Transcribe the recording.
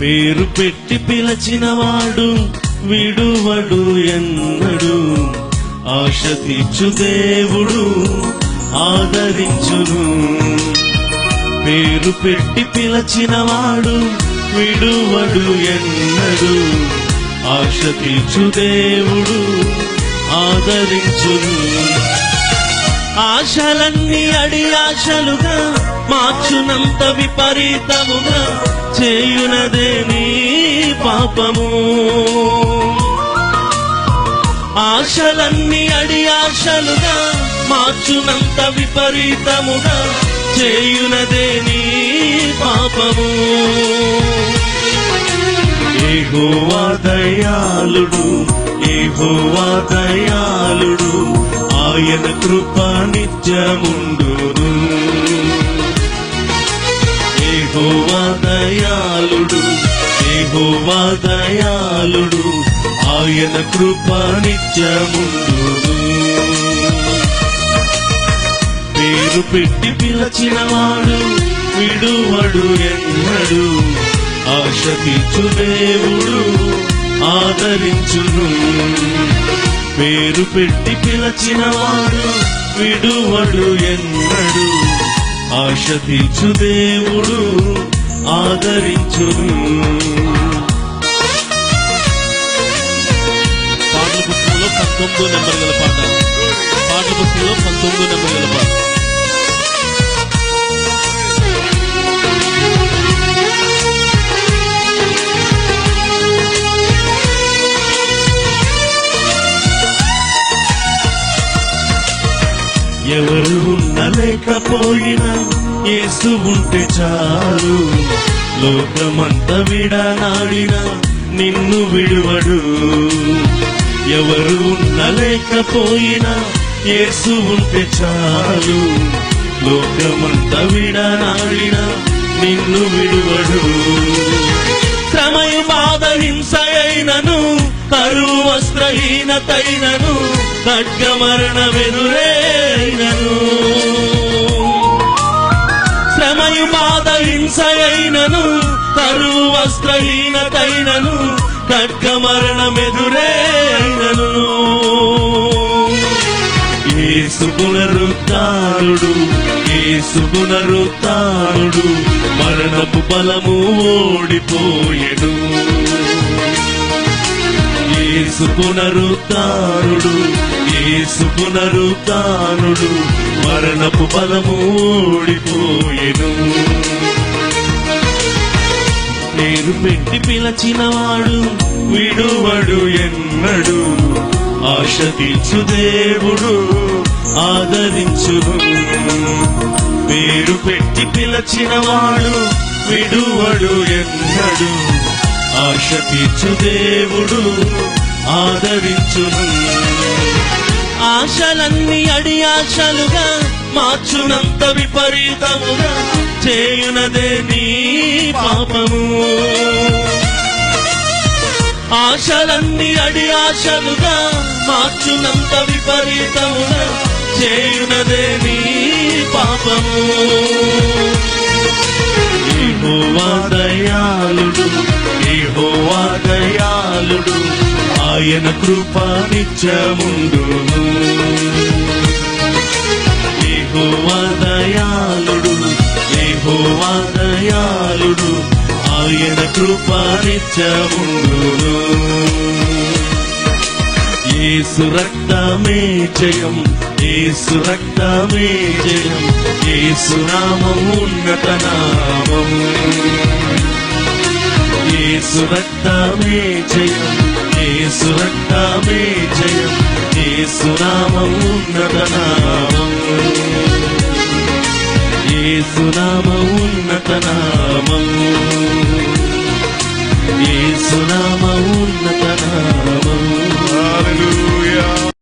పేరు పెట్టి పిలచినవాడు విడువడు ఎన్నడు. ఆశ తీర్చు దేవుడు ఆదరించును. పేరు పెట్టి పిలచినవాడు విడువడు ఎన్నడు. ఆశ తీర్చు దేవుడు ఆదరించును. ఆశలన్నీ అడి ఆశలుగా మార్చునంత విపరీతముగా చేయునదే నీ పాపము. ఆశలన్నీ అడి ఆశలుగా మార్చునంత విపరీతముగా చేయునదే నీ పాపము. ఏహోవా దయాళుడు ఏహోవా దయాళుడు ఆయన కృప నిత్యముండును. ఏహోవా దయాళుడు ఏహోవా దయాళుడు ఆయన కృప నిత్యముండును. పేరు పెట్టి పిలచినవాడు విడువడు ఎన్నడు. ఆశపించు దేవుడు ఆదరించును. పేరు పెట్టి పిలచినవాడు విడువడు ఎన్నడు. ఆశ తీర్చు దేవుడు ఆదరించును. పాటల పుస్తకంలో పంతొమ్మిదో నెంబర్ గల పాట. పాటల పుస్తకంలో పంతొమ్మిదో నెంబర్ గల పాట. ఎవరు ఉండలేకపోయినా యేసు ఉంటే చాలు. లోకమంత విడనాడినా నిన్ను విడువడు. ఎవరు ఉండలేకపోయినా ఏసు ఉంటే చాలు. లోకమంత విడనాడినా నిన్ను విడువడు. శ్రమయు బాధ హింస కరువు వస్త్రహీనతైనను ఖడ్గమరణ హింసయైనను కరువు వస్త్రహీనతైనను ఖడ్గమరణ మరణమెదురైనను ఏసు పునరుత్నుడు ఏసు పునరుత్నుడు మరణపు బలము ఓడిపోయెను. ఏసు పునరుత్నుడు ఏసు పునరుత్నుడు మరణపు బలము ఓడిపోయెను. పేరు పెట్టి పిలచినవాడు విడువడు ఎన్నడు. ఆశ తీర్చు దేవుడు ఆదరించును పేరు పెట్టి పిలచినవాడు విడువడు ఎన్నడు. ఆశ తీర్చు దేవుడు ఆదరించును ఆశలన్నీ అడి ఆశలుగా మార్చునంత విపరీతముగా. చేయునదే నీ పాపము. ఆశలన్నీ అడి ఆశలుగా మార్చునంత విపరీతముగా చేయునదే నీ పాపము. ఏహోవా దయాళుడు ఏహోవా దయాళుడు ఆయన కృప నిత్యముండును నిత్యముండును ఏసు రక్తమే జయం ఏసు రక్తమే జయం ఏసు నామం ఉన్నత నామం. ఏసు రక్తమే జయం ఏసు రక్తమే జయం ఏసు నామం ఉన్నత నామం. ఏసు నామం నామం